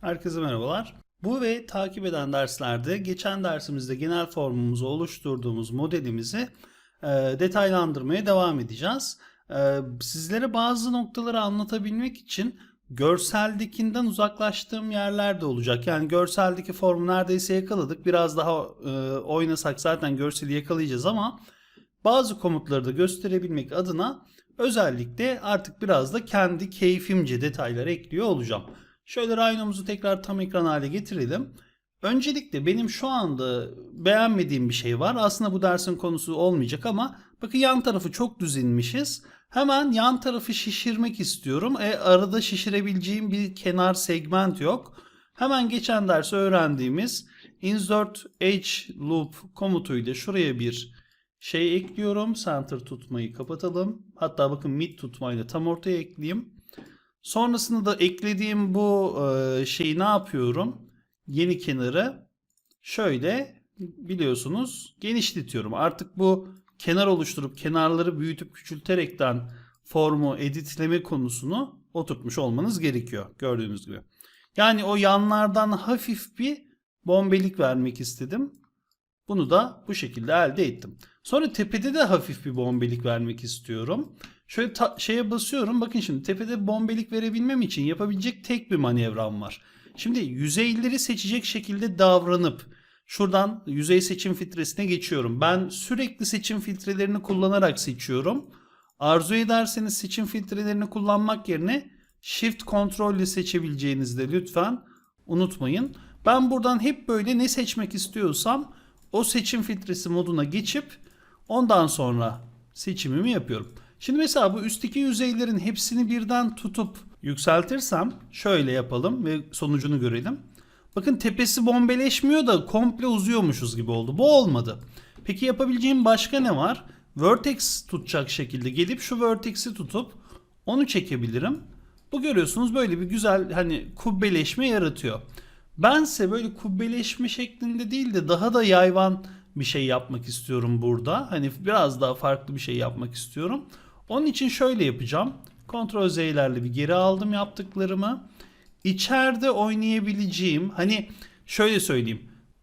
Herkese merhabalar. Bu ve takip eden derslerde geçen dersimizde genel formumuzu oluşturduğumuz modelimizi e, detaylandırmaya devam edeceğiz. E, sizlere bazı noktaları anlatabilmek için görseldekinden uzaklaştığım yerler de olacak. Yani görseldeki formu neredeyse yakaladık. Biraz daha e, oynasak zaten görseli yakalayacağız ama bazı komutları da gösterebilmek adına özellikle artık biraz da kendi keyfimce detaylar ekliyor olacağım. Şöyle Rhino'muzu tekrar tam ekran hale getirelim. Öncelikle benim şu anda beğenmediğim bir şey var. Aslında bu dersin konusu olmayacak ama bakın yan tarafı çok düz inmişiz. Hemen yan tarafı şişirmek istiyorum. E, arada şişirebileceğim bir kenar segment yok. Hemen geçen ders öğrendiğimiz insert edge loop komutuyla şuraya bir şey ekliyorum. Center tutmayı kapatalım. Hatta bakın mid tutmayı da tam ortaya ekleyeyim. Sonrasında da eklediğim bu e, şeyi ne yapıyorum? Yeni kenarı şöyle biliyorsunuz genişletiyorum. Artık bu kenar oluşturup kenarları büyütüp küçülterekten formu editleme konusunu oturtmuş olmanız gerekiyor. Gördüğünüz gibi. Yani o yanlardan hafif bir bombelik vermek istedim. Bunu da bu şekilde elde ettim. Sonra tepede de hafif bir bombelik vermek istiyorum. Şöyle şeye basıyorum. Bakın şimdi tepede bombelik verebilmem için yapabilecek tek bir manevram var. Şimdi yüzeyleri seçecek şekilde davranıp şuradan yüzey seçim filtresine geçiyorum. Ben sürekli seçim filtrelerini kullanarak seçiyorum. Arzu ederseniz seçim filtrelerini kullanmak yerine Shift Ctrl ile seçebileceğinizi de lütfen unutmayın. Ben buradan hep böyle ne seçmek istiyorsam o seçim filtresi moduna geçip ondan sonra seçimimi yapıyorum. Şimdi mesela bu üstteki yüzeylerin hepsini birden tutup yükseltirsem şöyle yapalım ve sonucunu görelim. Bakın tepesi bombeleşmiyor da komple uzuyormuşuz gibi oldu. Bu olmadı. Peki yapabileceğim başka ne var? Vertex tutacak şekilde gelip şu vertex'i tutup onu çekebilirim. Bu görüyorsunuz böyle bir güzel hani kubbeleşme yaratıyor. Bense böyle kubbeleşme şeklinde değil de daha da yayvan bir şey yapmak istiyorum burada. Hani biraz daha farklı bir şey yapmak istiyorum. Onun için şöyle yapacağım. Ctrl Z'lerle bir geri aldım yaptıklarımı. İçeride oynayabileceğim hani şöyle söyleyeyim.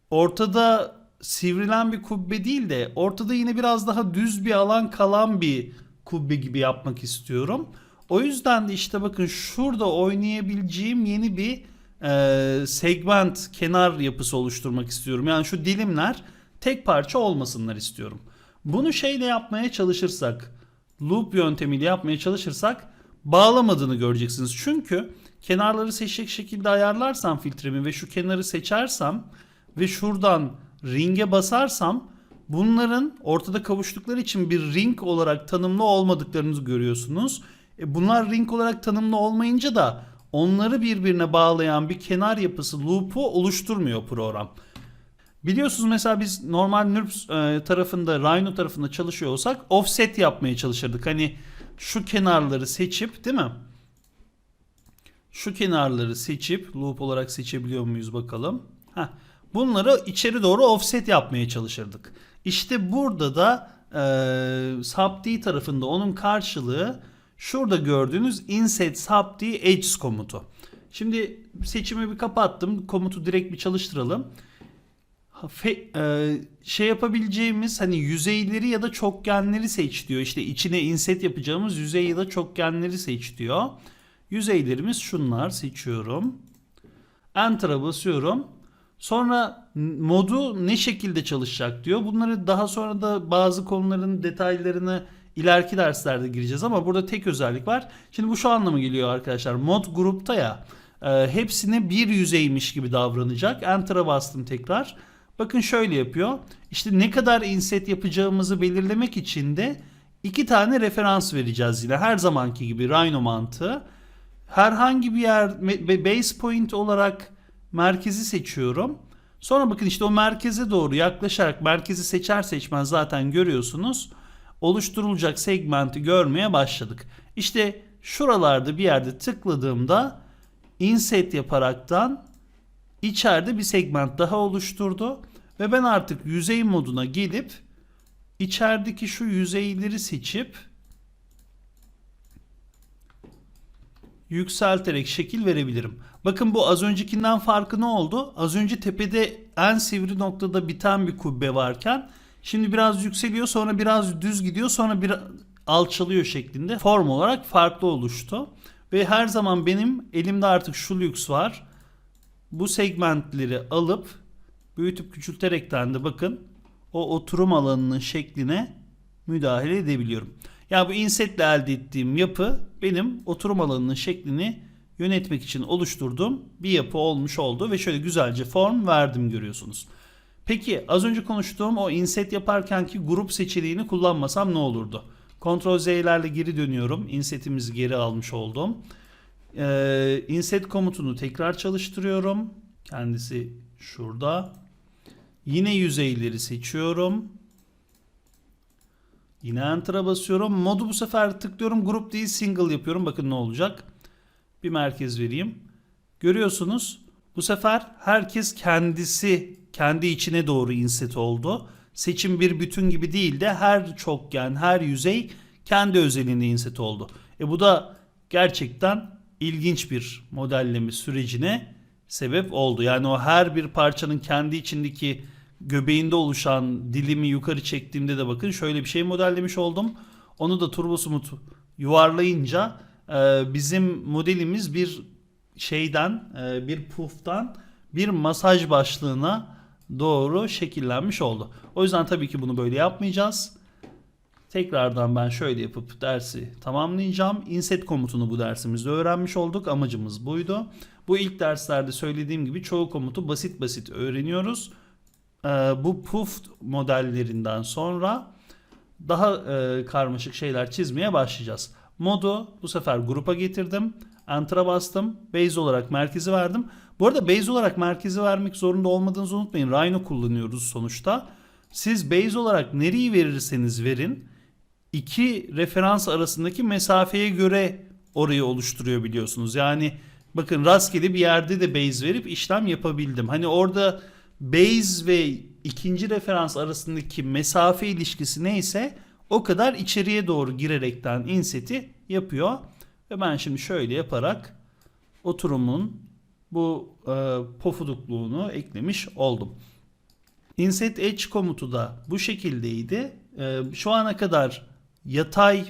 Ortada sivrilen bir kubbe değil de ortada yine biraz daha düz bir alan kalan bir kubbe gibi yapmak istiyorum. O yüzden de işte bakın şurada oynayabileceğim yeni bir e, segment kenar yapısı oluşturmak istiyorum. Yani şu dilimler tek parça olmasınlar istiyorum. Bunu şeyle yapmaya çalışırsak, loop yöntemiyle yapmaya çalışırsak bağlamadığını göreceksiniz. Çünkü kenarları seçecek şekilde ayarlarsam filtremi ve şu kenarı seçersem ve şuradan ring'e basarsam bunların ortada kavuştukları için bir ring olarak tanımlı olmadıklarını görüyorsunuz. E bunlar ring olarak tanımlı olmayınca da onları birbirine bağlayan bir kenar yapısı loop'u oluşturmuyor program. Biliyorsunuz mesela biz normal NURBS e, tarafında, Rhino tarafında çalışıyor olsak offset yapmaya çalışırdık. Hani şu kenarları seçip değil mi? Şu kenarları seçip loop olarak seçebiliyor muyuz bakalım. Heh. Bunları içeri doğru offset yapmaya çalışırdık. İşte burada da e, subd tarafında onun karşılığı şurada gördüğünüz inset subd edges komutu. Şimdi seçimi bir kapattım. Komutu direkt bir çalıştıralım. Fe, e, şey yapabileceğimiz hani yüzeyleri ya da çokgenleri seç diyor. İşte içine inset yapacağımız yüzey ya da çokgenleri seç diyor. Yüzeylerimiz şunlar seçiyorum. Enter'a basıyorum. Sonra modu ne şekilde çalışacak diyor. Bunları daha sonra da bazı konuların detaylarını ileriki derslerde gireceğiz ama burada tek özellik var. Şimdi bu şu anlama geliyor arkadaşlar. Mod grupta ya e, hepsine bir yüzeymiş gibi davranacak. Enter'a bastım tekrar. Bakın şöyle yapıyor. İşte ne kadar inset yapacağımızı belirlemek için de iki tane referans vereceğiz yine. Her zamanki gibi Rhino mantığı. Herhangi bir yer base point olarak merkezi seçiyorum. Sonra bakın işte o merkeze doğru yaklaşarak merkezi seçer seçmez zaten görüyorsunuz. Oluşturulacak segmenti görmeye başladık. İşte şuralarda bir yerde tıkladığımda inset yaparaktan içeride bir segment daha oluşturdu. Ve ben artık yüzey moduna gelip içerideki şu yüzeyleri seçip yükselterek şekil verebilirim. Bakın bu az öncekinden farkı ne oldu? Az önce tepede en sivri noktada biten bir kubbe varken şimdi biraz yükseliyor sonra biraz düz gidiyor sonra bir alçalıyor şeklinde form olarak farklı oluştu. Ve her zaman benim elimde artık şu lüks var. Bu segmentleri alıp büyütüp küçülterekten de bakın o oturum alanının şekline müdahale edebiliyorum. Yani bu insetle elde ettiğim yapı benim oturum alanının şeklini yönetmek için oluşturduğum bir yapı olmuş oldu ve şöyle güzelce form verdim görüyorsunuz. Peki az önce konuştuğum o inset yaparkenki grup seçeneğini kullanmasam ne olurdu? Ctrl Z'lerle geri dönüyorum. Inset'imizi geri almış oldum. Ee, inset komutunu tekrar çalıştırıyorum. Kendisi şurada. Yine yüzeyleri seçiyorum. Yine Enter'a basıyorum. Modu bu sefer tıklıyorum. Grup değil single yapıyorum. Bakın ne olacak. Bir merkez vereyim. Görüyorsunuz. Bu sefer herkes kendisi kendi içine doğru inset oldu. Seçim bir bütün gibi değil de her çokgen, her yüzey kendi özelliğine inset oldu. E bu da gerçekten ilginç bir modelleme sürecine sebep oldu. Yani o her bir parçanın kendi içindeki göbeğinde oluşan dilimi yukarı çektiğimde de bakın şöyle bir şey modellemiş oldum. Onu da Turbo Smooth yuvarlayınca e, bizim modelimiz bir şeyden e, bir puff'tan bir masaj başlığına doğru şekillenmiş oldu. O yüzden tabii ki bunu böyle yapmayacağız. Tekrardan ben şöyle yapıp dersi tamamlayacağım. Inset komutunu bu dersimizde öğrenmiş olduk. Amacımız buydu. Bu ilk derslerde söylediğim gibi çoğu komutu basit basit öğreniyoruz. Ee, bu puff modellerinden sonra daha e, karmaşık şeyler çizmeye başlayacağız. Modu bu sefer grupa getirdim. Enter'a bastım. Base olarak merkezi verdim. Bu arada base olarak merkezi vermek zorunda olmadığınızı unutmayın. Rhino kullanıyoruz sonuçta. Siz base olarak nereyi verirseniz verin iki referans arasındaki mesafeye göre orayı oluşturuyor biliyorsunuz. Yani bakın rastgele bir yerde de base verip işlem yapabildim. Hani orada base ve ikinci referans arasındaki mesafe ilişkisi neyse o kadar içeriye doğru girerekten inseti yapıyor. Ve ben şimdi şöyle yaparak oturumun bu e, pofudukluğunu eklemiş oldum. Inset Edge komutu da bu şekildeydi. E, şu ana kadar yatay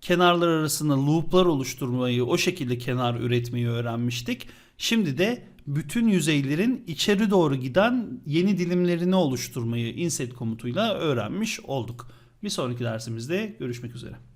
kenarlar arasında loop'lar oluşturmayı, o şekilde kenar üretmeyi öğrenmiştik. Şimdi de bütün yüzeylerin içeri doğru giden yeni dilimlerini oluşturmayı inset komutuyla öğrenmiş olduk. Bir sonraki dersimizde görüşmek üzere.